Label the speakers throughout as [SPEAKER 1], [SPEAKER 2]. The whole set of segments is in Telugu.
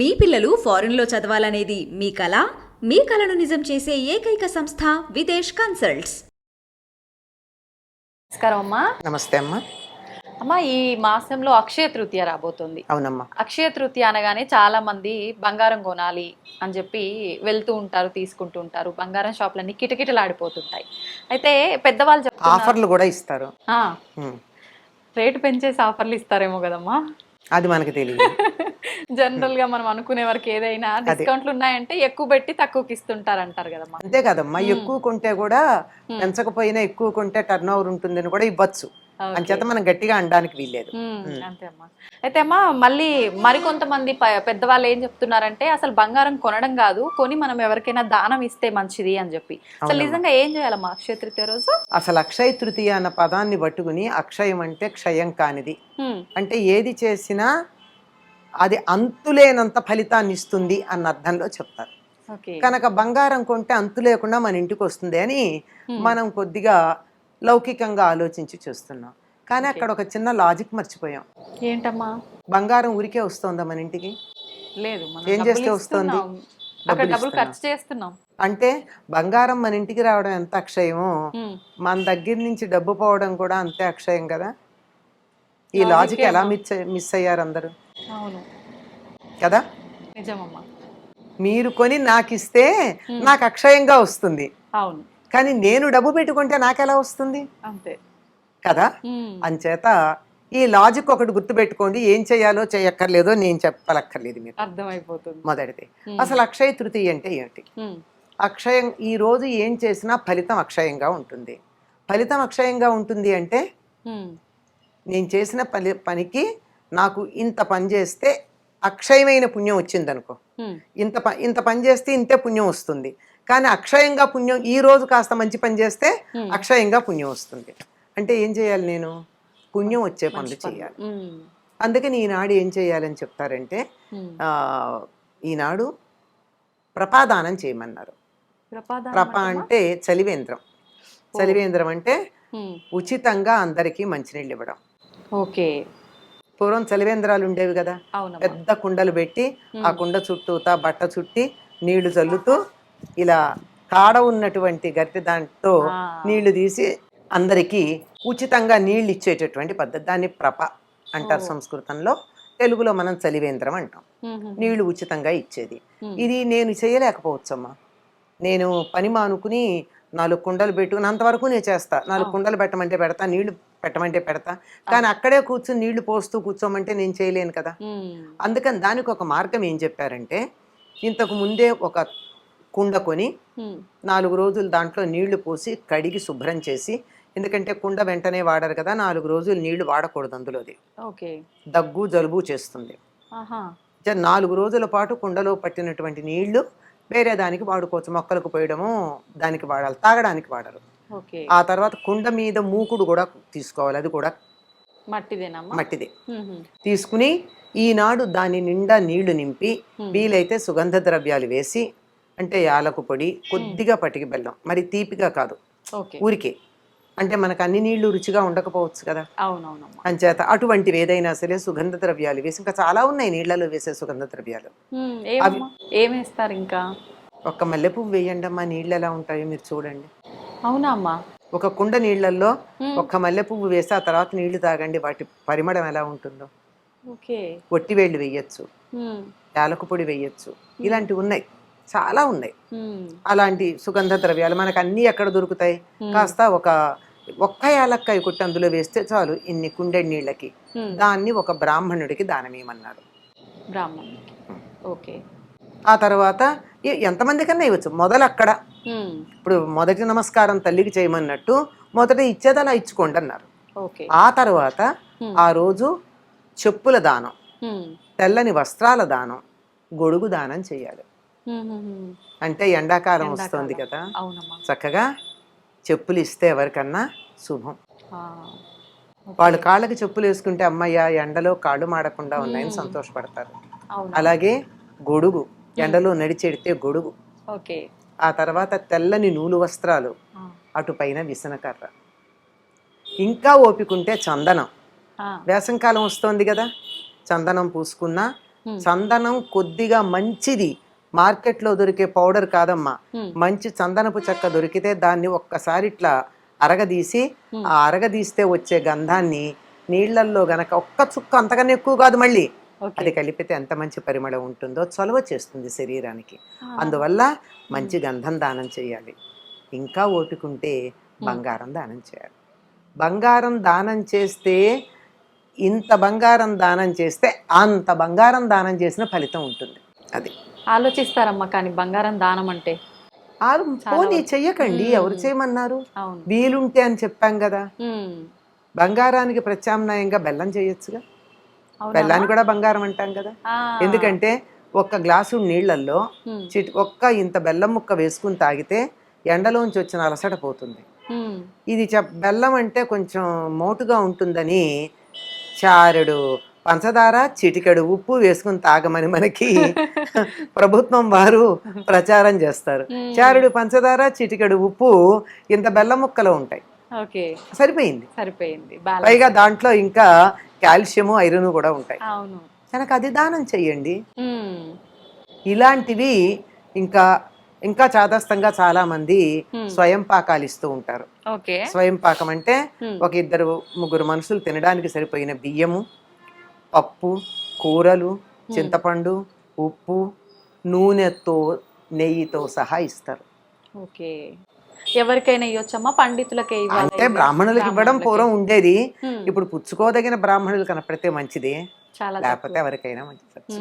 [SPEAKER 1] మీ పిల్లలు ఫారెన్లో చదవాలనేది మీ కల మీ కలను నిజం చేసే ఏకైక సంస్థ విదేశ్ కన్సల్ట్స్.
[SPEAKER 2] నమస్కారం అమ్మా.
[SPEAKER 3] నమస్తే అమ్మా.
[SPEAKER 2] అమ్మా ఈ మాసంలో అక్షయ తృతీయ రాబోతుంది.
[SPEAKER 3] అవునమ్మా.
[SPEAKER 2] అక్షయ తృతీయ అనగానే చాలా మంది బంగారం కొనాలి అని చెప్పి వెళ్తూ ఉంటారు తీసుకుంటూ ఉంటారు. బంగారం షాపులన్నీ కిటకిటలాడిపోతుంటాయి. అయితే పెద్దవాళ్ళు
[SPEAKER 3] ఆఫర్లు కూడా ఇస్తారు.
[SPEAKER 2] రేటు పెంచేసి ఆఫర్లు ఇస్తారేమో కదమ్మా.
[SPEAKER 3] అది మనకు తెలియదు.
[SPEAKER 2] జనరల్గా మనం అనుకునే వరకు ఏదైనా డిస్కౌంట్లు ఉన్నాయంటే ఎక్కువ పెట్టి తక్కువకి ఇస్తుంటారు అంటారు కదమ్మా.
[SPEAKER 3] అంతే కదమ్మా. ఎక్కువ కొంటే కూడా పెంచకపోయినా ఎక్కువ కొంటే టర్న్ ఓవర్ ఉంటుందని కూడా ఇవ్వచ్చు. అంచేత మనం గట్టిగా అనడానికి వీల్లేదు.
[SPEAKER 2] అంతే అమ్మా. అయితే అమ్మా మళ్ళీ మరికొంతమంది పెద్దవాళ్ళు ఏం చెప్తున్నారంటే అసలు బంగారం కొనడం కాదు కొని మనం ఎవరికైనా దానం ఇస్తే మంచిది అని చెప్పి. అసలు నిజంగా ఏం చేయాలమ్మా అక్షయ తృతీయ రోజు?
[SPEAKER 3] అసలు అక్షయ తృతీయ అన్న పదాన్ని పట్టుకుని అక్షయం అంటే క్షయం కానిది. అంటే ఏది చేసినా అది అంతులేనంత ఫలితాన్ని ఇస్తుంది అన్న అర్థంలో చెప్తారు. కనుక బంగారం కొంటే అంతు లేకుండా మన ఇంటికి వస్తుంది అని మనం కొద్దిగా లౌకికంగా ఆలోచించి చూస్తున్నాం. కానీ అక్కడ ఒక చిన్న లాజిక్ మర్చిపోయాం.
[SPEAKER 2] ఏంటమ్మా?
[SPEAKER 3] బంగారం ఊరికే వస్తుందా మన ఇంటికి?
[SPEAKER 2] లేదు
[SPEAKER 3] ఏం చేస్తే వస్తుంది? అంటే బంగారం మన ఇంటికి రావడం ఎంత అక్షయమో మన దగ్గర నుంచి డబ్బు పోవడం కూడా అంతే అక్షయం కదా? ఈ లాజిక్ ఎలా. మిస్ మిస్ అయ్యారు అందరూ?
[SPEAKER 2] అవును.
[SPEAKER 3] కదా?
[SPEAKER 2] నిజమమ్మా.
[SPEAKER 3] మీరు కొని నాకు ఇస్తే నాకు అక్షయంగా వస్తుంది.
[SPEAKER 2] అవును.
[SPEAKER 3] కానీ నేను డబ్బు పెట్టుకుంటే నాకెలా వస్తుంది?
[SPEAKER 2] అంతే.
[SPEAKER 3] కదా? అంచేత ఈ లాజిక్ ఒకటి గుర్తుపెట్టుకోండి ఏం చేయాలో చేయక్కర్లేదో నేను చెప్పలక్కర్లేదు మీరు
[SPEAKER 2] అర్థమైపోతుంది.
[SPEAKER 3] మొదటిది. అసలు అక్షయ తృతీయ అంటే ఏమిటి? అక్షయం ఈ రోజు ఏం చేసినా ఫలితం అక్షయంగా ఉంటుంది. ఫలితం అక్షయంగా ఉంటుంది అంటే నేను చేసిన పని పనికి నాకు ఇంత పని చేస్తే అక్షయమైన పుణ్యం వచ్చిందనుకో.
[SPEAKER 2] ఉమ్,
[SPEAKER 3] ఇంత ఇంత పని చేస్తే ఇంతే పుణ్యం వస్తుంది. కానీ అక్షయంగా పుణ్యం ఈ రోజు కాస్త మంచి పని చేస్తే అక్షయంగా పుణ్యం వస్తుంది. అంటే ఏం చేయాలి నేను? పుణ్యం వచ్చే పనులు చేయాలి. అందుకని ఈనాడు ఏం చేయాలని చెప్తారంటే ఈనాడు ప్రపాదానం చేయమన్నారు. ప్రప అంటే చలివేంద్రం. చలివేంద్రం అంటే ఉచితంగా అందరికీ మంచినీళ్ళు ఇవ్వడం.
[SPEAKER 2] ఓకే.
[SPEAKER 3] పూర్వం చలివేంద్రాలు ఉండేవి కదా. పెద్ద కుండలు పెట్టి ఆ కుండ చుట్టూతా బట్ట చుట్టి నీళ్ళు చల్లుతూ ఇలా కాడ ఉన్నటువంటి గట్టి దాంతో
[SPEAKER 2] ఆ.
[SPEAKER 3] నీళ్ళు తీసి అందరికీ ఉచితంగా నీళ్ళు ఇచ్చేటటువంటి పద్ధతి. దాన్ని ప్రప అంటారు సంస్కృతంలో. తెలుగులో మనం చలివేంద్రం అంటాం. నీళ్ళు ఉచితంగా ఇచ్చేది. ఇది నేను చేయలేకపోవచ్చమ్మా. నేను పని మానుకుని నాలుగు కుండలు పెట్టుకుని అంతవరకు నేను చేస్తా. నాలుగు కుండలు పెట్టమంటే పెడతా నీళ్ళు పెట్టమంటే పెడతా. కానీ అక్కడే కూర్చుని నీళ్ళు పోస్తూ కూర్చోమంటే నేను చేయలేను కదా. అందుకని దానికి ఒక మార్గం ఏం చెప్పారంటే ఇంతకు ముందే ఒక కుండ కొని నాలుగు రోజులు దాంట్లో నీళ్ళు పోసి కడిగి శుభ్రం చేసి ఎందుకంటే కుండ వెంటనే వాడరు కదా నాలుగు రోజులు నీళ్ళు వాడకూడదు అందులోది.
[SPEAKER 2] ఓకే.
[SPEAKER 3] దగ్గు జలుబు చేస్తుంది. నాలుగు రోజుల పాటు కుండలో పట్టినటువంటి నీళ్ళు వేరే దానికి వాడుకోవచ్చు. మొక్కలకు పోయడము దానికి వాడాలి తాగడానికి వాడరు. ఆ తర్వాత కుండ మీద మూకుడు కూడా తీసుకోవాలి. అది కూడా
[SPEAKER 2] మట్టిదేనమ్మా?
[SPEAKER 3] మట్టిదే. తీసుకుని ఈనాడు దాని నిండా నీళ్ళు నింపి వీలైతే సుగంధ ద్రవ్యాలు వేసి అంటే యాలకు పొడి కొద్దిగా పటికి బెల్లం. మరి తీపిగా కాదు. ఊరికే. అంటే మనకు అన్ని నీళ్ళు రుచిగా ఉండకపోవచ్చు కదా. అంచేత అటువంటివి ఏదైనా సరే సుగంధ ద్రవ్యాలు వేసి ఇంకా చాలా ఉన్నాయి నీళ్ళలో వేసే సుగంధ ద్రవ్యాలు.
[SPEAKER 2] ఏమేస్తారు ఇంకా?
[SPEAKER 3] ఒక్క మల్లెపువ్వు వేయండి అమ్మా నీళ్ళు ఎలా ఉంటాయో మీరు చూడండి.
[SPEAKER 2] అవునా అమ్మా?
[SPEAKER 3] ఒక కుండ నీళ్ళల్లో
[SPEAKER 2] మ్మ్.
[SPEAKER 3] ఒక్క మల్లెపువ్వు వేసి ఆ తర్వాత నీళ్ళు తాగండి. వాటి పరిమళం ఎలా ఉంటుందో. ఒట్టి వేళ్ళు వేయచ్చు. యాలకు పొడి వేయచ్చు. ఇలాంటివి ఉన్నాయి. చాలా ఉన్నాయి. అలాంటి సుగంధ ద్రవ్యాలు మనకు అన్నీ ఎక్కడ దొరుకుతాయి? కాస్త ఒక ఒక్క యాలక్కాయ కొట్టి అందులో వేస్తే చాలు ఇన్ని కుండె నీళ్ళకి. దాన్ని ఒక బ్రాహ్మణుడికి దానమేయమన్నారు
[SPEAKER 2] బ్రాహ్మణునికి ఓకే.
[SPEAKER 3] ఆ తర్వాత ఎంతమంది కన్నా ఇవ్వచ్చు? మొదలు అక్కడ ఇప్పుడు మొదటి నమస్కారం తల్లికి చేయమన్నట్టు మొదట ఇచ్చేది అలా ఇచ్చుకోండి అన్నారు. ఆ తర్వాత ఆ రోజు చెప్పుల దానం తెల్లని వస్త్రాల దానం గొడుగు దానం చేయాలి. అంటే ఎండాకాలం వస్తుంది కదా. చక్కగా చెప్పులు ఇస్తే ఎవరికన్నా శుభం. వాళ్ళు కాళ్ళకి చెప్పులు వేసుకుంటే అమ్మయ్య ఎండలో కాళ్ళు మాడకుండా ఉన్నాయని సంతోషపడతారు. అలాగే గొడుగు ఎండలో నడిచెడితే గొడుగు.
[SPEAKER 2] ఓకే.
[SPEAKER 3] ఆ తర్వాత తెల్లని నూలు వస్త్రాలు.
[SPEAKER 2] ఆ,
[SPEAKER 3] అటుపైన విసనకర్ర. ఇంకా ఓపికంటే చందనం. వేసంకాలం వస్తోంది కదా? చందనం పూసుకున్నా
[SPEAKER 2] Hmm.
[SPEAKER 3] చందనం కొద్దిగా మంచిది. మార్కెట్లో దొరికే పౌడర్ కాదమ్మా.
[SPEAKER 2] Hmm.
[SPEAKER 3] మంచి చందనపు చెక్క దొరికితే దాన్ని ఒక్కసారి ఇట్లా అరగదీసి
[SPEAKER 2] Hmm.
[SPEAKER 3] ఆ అరగదీస్తే వచ్చే గంధాన్ని నీళ్ళల్లో గనక ఒక్క చుక్క అంతకన్నా ఎక్కువ కాదు మళ్ళీ. అది కలిపితే ఎంత మంచి పరిమళం ఉంటుందో చొలవ చేస్తుంది శరీరానికి. అందువల్ల మంచి గంధం దానం చేయాలి. ఇంకా ఓపికంటే బంగారం దానం చేయాలి. బంగారం దానం చేస్తే ఇంత బంగారం దానం చేస్తే అంత బంగారం దానం చేసిన ఫలితం ఉంటుంది. అది.
[SPEAKER 2] ఆలోచిస్తారమ్మా కానీ బంగారం దానం అంటే.
[SPEAKER 3] పోనీ. చెయ్యకండి. ఎవరు చేయమన్నారు? వీలుంటే అని చెప్పాం కదా. బంగారానికి ప్రత్యామ్నాయంగా బెల్లం చేయొచ్చుగా? బెల్లాన్ని కూడా బంగారం అంటాం కదా. ఎందుకంటే ఒక్క గ్లాసు నీళ్ళల్లో
[SPEAKER 2] ఉమ్.
[SPEAKER 3] చిట్ ఒక్క ఇంత బెల్లం ముక్క వేసుకుని తాగితే ఎండలోంచి వచ్చిన అలసట పోతుంది. ఇది బెల్లం అంటే కొంచెం మోటుగా ఉంటుందని చారెడు పంచదార చిటికెడు ఉప్పు వేసుకుని తాగమని మనకి ప్రభుత్వం వారు ప్రచారం చేస్తారు. చారెడు పంచదార చిటికెడు ఉప్పు ఇంత బెల్లం ముక్కలు ఉంటాయి
[SPEAKER 2] ఓకే
[SPEAKER 3] సరిపోయింది
[SPEAKER 2] సరిపోయింది.
[SPEAKER 3] పైగా దాంట్లో ఇంకా కాల్షియము ఐరన్ కూడా ఉంటాయి. కనుక అది దానం చెయ్యండి. ఇలాంటివి ఇంకా ఇంకా చాదస్తంగా చాలా మంది. స్వయం పాకాలు ఇస్తూ ఉంటారు.
[SPEAKER 2] ఓకే.
[SPEAKER 3] స్వయం పాకం అంటే. ఒక ఇద్దరు ముగ్గురు మనుషులు తినడానికి సరిపోయిన బియ్యము పప్పు కూరలు చింతపండు ఉప్పు నూనెతో నెయ్యితో సహా ఇస్తారు.
[SPEAKER 2] ఓకే. ఎవరికైనా ఇవ్వచ్చమ్మా పండితులకే ఇవ్వాలి.
[SPEAKER 3] అంటే బ్రాహ్మణులకు ఇవ్వడం పూర్వం ఉండేది. ఇప్పుడు పుచ్చుకోదగిన బ్రాహ్మణులు కనపడితే మంచిది.
[SPEAKER 2] చాలా
[SPEAKER 3] లేకపోతే. ఎవరికైనా మంచిది.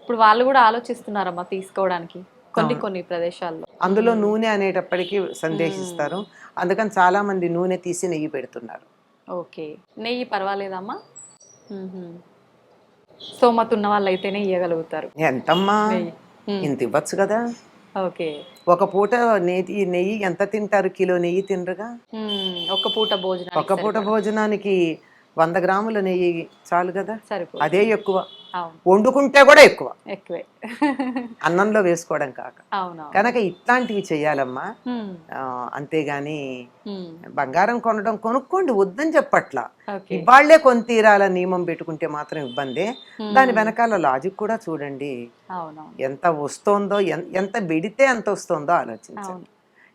[SPEAKER 2] ఇప్పుడు వాళ్ళు కూడా ఆలోచిస్తున్నారమ్మా తీసుకోవడానికి కొన్ని. కొన్ని ప్రదేశాల్లో.
[SPEAKER 3] అందులో నూనె అనేటప్పటికీ సందేశిస్తారు. అందుకని చాలా మంది నూనె తీసి నెయ్యి పెడుతున్నారు.
[SPEAKER 2] ఓకే. నెయ్యి పర్వాలేదమ్మా. స్తోమత ఉన్న వాళ్ళు అయితేనే ఇవ్వగలుగుతారు
[SPEAKER 3] ఎంతమ్మా. ఇంత ఇవ్వచ్చు కదా.
[SPEAKER 2] ఓకే.
[SPEAKER 3] ఒక పూట నెయ్యి నెయ్యి ఎంత తింటారు? కిలో నెయ్యి తినరుగా.
[SPEAKER 2] ఒక్క పూట భోజనం
[SPEAKER 3] ఒక పూట భోజనానికి వంద గ్రాముల నెయ్యి చాలు కదా? అదే ఎక్కువ. వండుకుంటే కూడా ఎక్కువ.
[SPEAKER 2] ఎక్కువే.
[SPEAKER 3] అన్నంలో వేసుకోవడం కాక. కనుక ఇట్లాంటివి. ఆ, అంతేగాని. బంగారం కొనడం కొనుక్కోండి వద్దని చెప్పట్లా. ఇవాళ్ళే కొని తీరాల నియమం పెట్టుకుంటే మాత్రం ఇబ్బందే. దాని వెనకాల లాజిక్ కూడా చూడండి. ఎంత వస్తోందో ఎంత వెడితే ఎంత వస్తోందో ఆలోచించండి.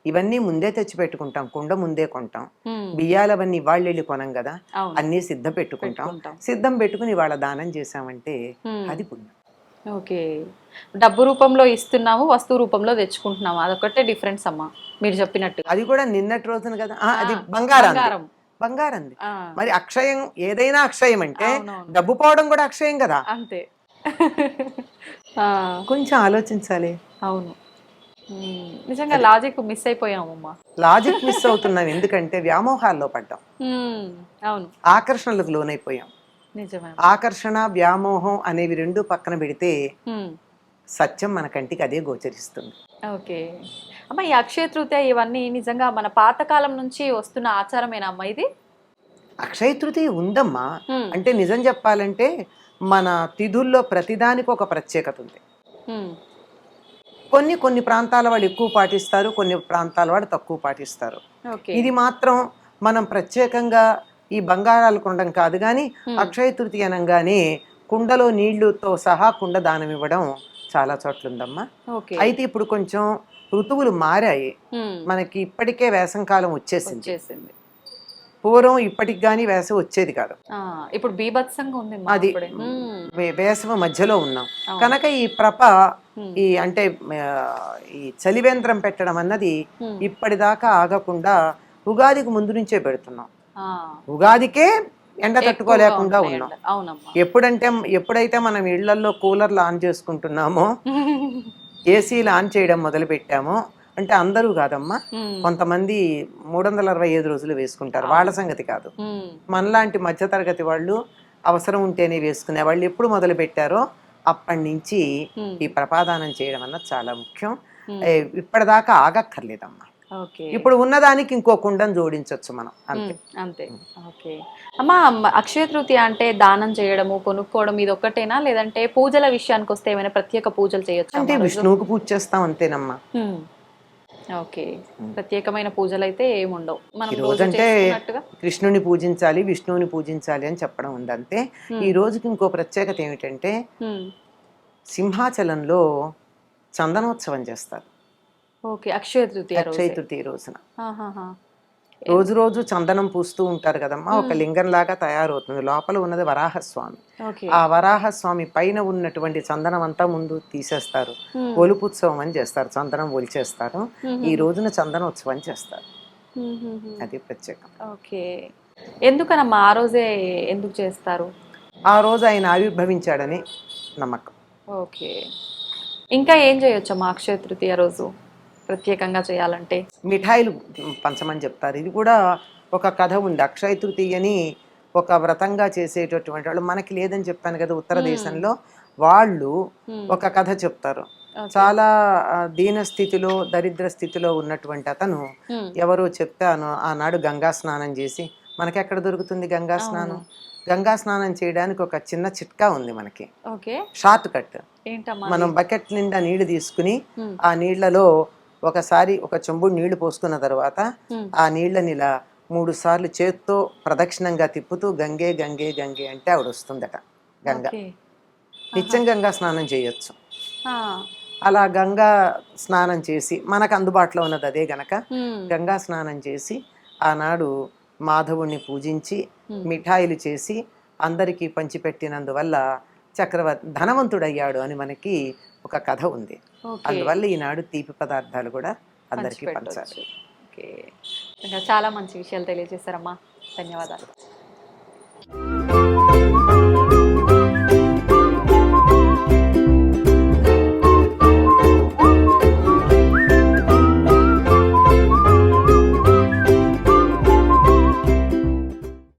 [SPEAKER 3] ఇవన్నీ ముందే తెచ్చి పెట్టుకుంటాం కుండ ముందే కొంటాం. బియ్యాలు అవన్నీ ఇవాళ్ళు వెళ్ళి కొనం కదా అన్నీ సిద్ధం పెట్టుకుంటాం. సిద్ధం పెట్టుకుని వాళ్ళ దానం చేసామంటే. అది పుణ్యం.
[SPEAKER 2] ఓకే. డబ్బు రూపంలో ఇస్తున్నాము వస్తువు రూపంలో తెచ్చుకుంటున్నాము అదొకటే డిఫరెన్స్ అమ్మా మీరు చెప్పినట్టు.
[SPEAKER 3] అది కూడా నిన్నటి రోజున కదా? అది బంగారం.
[SPEAKER 2] బంగారం
[SPEAKER 3] మరి అక్షయం ఏదైనా అక్షయం అంటే. డబ్బు పోవడం కూడా అక్షయం కదా?
[SPEAKER 2] అంతే.
[SPEAKER 3] కొంచెం ఆలోచించాలి.
[SPEAKER 2] అవును. నిజంగా లాజిక్ మిస్ అయిపోయామమ్మా.
[SPEAKER 3] లాజిక్ మిస్ అవుతున్నాం ఎందుకంటే వ్యామోహాల్లో పడ్డాం.
[SPEAKER 2] అవును.
[SPEAKER 3] ఆకర్షణలకు లోనైపోయాం.
[SPEAKER 2] నిజమే.
[SPEAKER 3] ఆకర్షణ వ్యామోహం అనేవి రెండు పక్కన పెడితే సత్యం మన కంటికి అదే గోచరిస్తుంది.
[SPEAKER 2] ఓకే. అమ్మ ఈ అక్షయ తృతీయ ఇవన్నీ నిజంగా మన పాతకాలం నుంచి వస్తున్న ఆచారమేనా అమ్మా ఇది?
[SPEAKER 3] అక్షయ తృతీయ ఉందమ్మా. అంటే నిజం చెప్పాలంటే మన తిథుల్లో ప్రతిదానికి ఒక ప్రత్యేకత ఉంది. కొన్ని కొన్ని ప్రాంతాల వాళ్ళు ఎక్కువ పాటిస్తారు కొన్ని ప్రాంతాల వాళ్ళు తక్కువ పాటిస్తారు. ఇది మాత్రం మనం ప్రత్యేకంగా ఈ బంగారాలు కొనడం కాదు కానీ. అక్షయ తృతీయ అనగానే కుండలో నీళ్ళుతో సహా కుండ దానం ఇవ్వడం చాలా చోట్ల ఉందమ్మా అయితే ఇప్పుడు కొంచెం ఋతువులు మారాయి. మనకి ఇప్పటికే వేసంకాలం వచ్చేసింది.
[SPEAKER 2] వచ్చేసింది.
[SPEAKER 3] పూర్వం ఇప్పటికి కానీ వేసవి వచ్చేది కాదు.
[SPEAKER 2] ఇప్పుడు బీభత్సంగా ఉంది
[SPEAKER 3] అది వేసవి మధ్యలో ఉన్నాం. కనుక ఈ ప్రప ఈ అంటే ఈ చలివేంద్రం పెట్టడం అన్నది ఇప్పటిదాకా ఆగకుండా ఉగాదికి ముందు నుంచే పెడుతున్నాం. ఉగాదికే ఎండ తట్టుకోలేకుండా ఉన్నాం. ఎప్పుడంటే ఎప్పుడైతే మనం ఇళ్ళలో కూలర్లు ఆన్ చేసుకుంటున్నామో ఏసీలు ఆన్ చేయడం మొదలు పెట్టామో అంటే అందరూ కాదమ్మా. కొంతమంది మూడు వందల అరవై ఐదు రోజులు వేసుకుంటారు. వాళ్ళ సంగతి కాదు. మనలాంటి మధ్యతరగతి వాళ్ళు అవసరం ఉంటేనే వేసుకునే వాళ్ళు ఎప్పుడు మొదలు పెట్టారో అప్పటి నుంచి ఈ ప్రపాదానం చేయడం అన్నది చాలా ముఖ్యం. ఇప్పటిదాకా ఆగక్కర్లేదమ్మా. ఇప్పుడు ఉన్నదానికి ఇంకో కుండను జోడించవచ్చు మనం. అంతే.
[SPEAKER 2] ఓకే. అమ్మా అక్షయ తృతీయ అంటే దానం చేయడము కొనుక్కోవడం ఇది ఒక్కటేనా లేదంటే పూజల విషయానికి వస్తే ఏమైనా ప్రత్యేక పూజలు చేయొచ్చు?
[SPEAKER 3] అంటే విష్ణువుకు పూజ చేస్తాం అంతేనమ్మా.
[SPEAKER 2] ఓకే. ప్రత్యేకమైన పూజలు అయితే ఏముండవు. మనం
[SPEAKER 3] ఈ
[SPEAKER 2] రోజు
[SPEAKER 3] రోజంటే కృష్ణుని పూజించాలి విష్ణువుని పూజించాలి అని చెప్పడం ఉంది అంతే ఈ రోజుకి ఇంకో ప్రత్యేకత ఏమిటంటే. సింహాచలంలో చందనోత్సవం చేస్తారు.
[SPEAKER 2] ఓకే. అక్షయ తృతీయ
[SPEAKER 3] అక్షయ తృతీయ రోజున. రోజు రోజు చందనం పూస్తూ ఉంటారు కదమ్మా. ఒక లింగం లాగా తయారవుతుంది. లోపల ఉన్నది వరాహస్వామి. ఆ వరాహస్వామి పైన ఉన్నటువంటి చందనం అంతా ముందు తీసేస్తారు. ఒలుపుత్సవం అని చేస్తారు. చందనం ఒలిచేస్తారు. ఈ రోజున చందనోత్సవం చేస్తారు. అది ప్రత్యేకం.
[SPEAKER 2] ఓకే. ఎందుకనమ్మా ఆ రోజే ఎందుకు చేస్తారు?
[SPEAKER 3] ఆ రోజు ఆయన ఆవిర్భవించాడని నమ్మకం.
[SPEAKER 2] ఓకే. ఇంకా ఏం చేయొచ్చమ్మా అక్షయ తృతీయ రోజు? ప్రత్యేకంగా చేయాలంటే?
[SPEAKER 3] మిఠాయిలు పంచమని చెప్తారు. ఇది కూడా ఒక కథ ఉంది. అక్షయ తృతీయని ఒక వ్రతంగా చేసేటటువంటి వాళ్ళు మనకి లేదని చెప్పాను కదా ఉత్తర దేశంలో. వాళ్ళు. ఒక కథ చెప్తారు. చాలా దీన స్థితిలో దరిద్ర స్థితిలో ఉన్నటువంటి అతను. ఎవరో చెప్తాను ఆనాడు గంగా స్నానం చేసి మనకెక్కడ దొరుకుతుంది గంగా స్నానం? గంగా స్నానం చేయడానికి ఒక చిన్న చిట్కా ఉంది మనకి. Short cut. మనం బకెట్ నిండా నీళ్ళు తీసుకుని. ఆ నీళ్ళలో ఒకసారి ఒక చెంబుడు నీళ్ళు పోసుకున్న తర్వాత. ఆ నీళ్ళని ఇలా మూడు సార్లు చేత్తో ప్రదక్షిణంగా తిప్పుతూ గంగే గంగే గంగే అంటే ఆవిడ వస్తుందట గంగ. నిత్యం గంగా స్నానం చేయొచ్చు. అలా గంగా స్నానం చేసి మనకు అందుబాటులో ఉన్నది అదే గనక. గంగా స్నానం చేసి ఆనాడు మాధవుణ్ణి పూజించి. మిఠాయిలు చేసి అందరికీ పంచిపెట్టినందువల్ల చక్రవర్తి ధనవంతుడయ్యాడు అని మనకి ఒక కథ ఉంది. అందువల్ల ఈనాడు తీపి పదార్థాలు కూడా అందరికీ పంచాలి.
[SPEAKER 2] చాలా మంచి విషయాలు తెలియజేశారమ్మా. ధన్యవాదాలు.